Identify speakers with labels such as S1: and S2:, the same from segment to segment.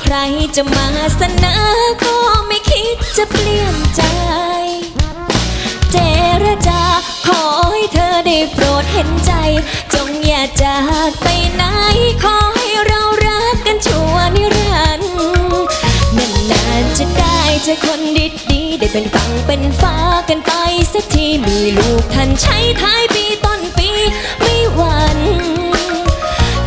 S1: ใครจะมาเสนอก็ไม่คิดจะเปลี่ยนใจ เจรจาขอให้เธอได้โปรดเห็นใจ จงอย่าจากไปไหน ขอให้เรารักกันชั่วนิรันดร์นานๆจะได้เจอคนดีๆได้เป็นฝั่งเป็นฟ้ากันไปสักทีมีลูกทันใช้ท้ายปีต้นปีไม่หวัน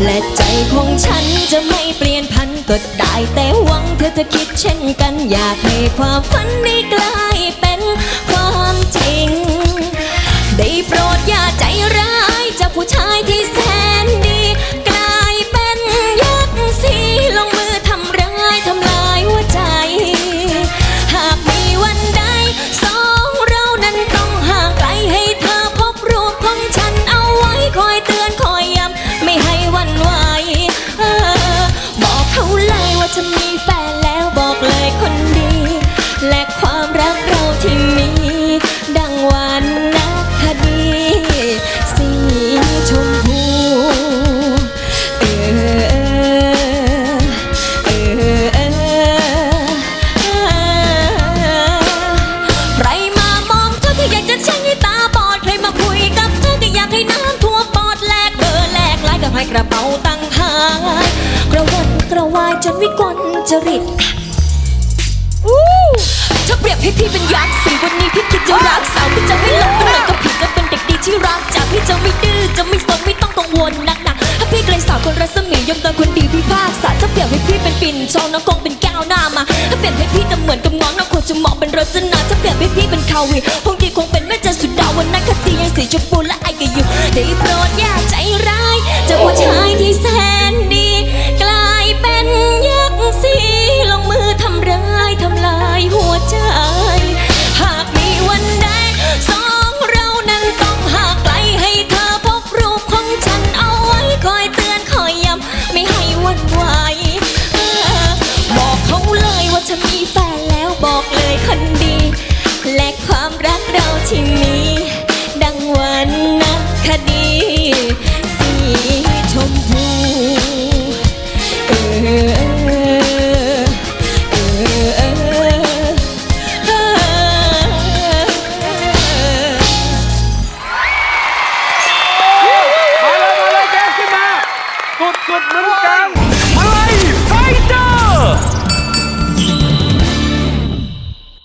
S1: และใจของฉันจะไม่เปลี่ยนพัน ก็ได้แต่หวังเธอจะคิดเช่นกัน อยากให้ความฝันนี้กลายเป็นความจริง ได้โปรดอย่าใจร้ ระเป๋าตังหายกระวนกระวายจนวิกลจริตอู้เธอเปรียบให้พี่เป็นยักษ์สีวันนี้พี่คิดจะรักสาวพี่จะไม่หลงก็เหมือนกับพี่จะเป็นเด็กดีที่รักจากพี่จะไม่ดื้อจะไม่สนไม่ต้องกังวลนักหนักถ้าพี่ไกลสาวคนรัศมียอมตอนคนดีพี่ภาคษาจะเปรียบให้พี่เป็นปิ่นชองน้องคงเป็นแก้วหน้ามาถ้าเปรียบให้พี่ก็เหมือนกับน้องน้องควรจะเหมาะเป็นรจนาถ้าเปรียบให้พี่เป็นคาวีคงดีคงเป็นแม่จันสุดดาวันนั้นคติยังสีชมพู เหมือนกันมาเลยไฟเตอ
S2: ร์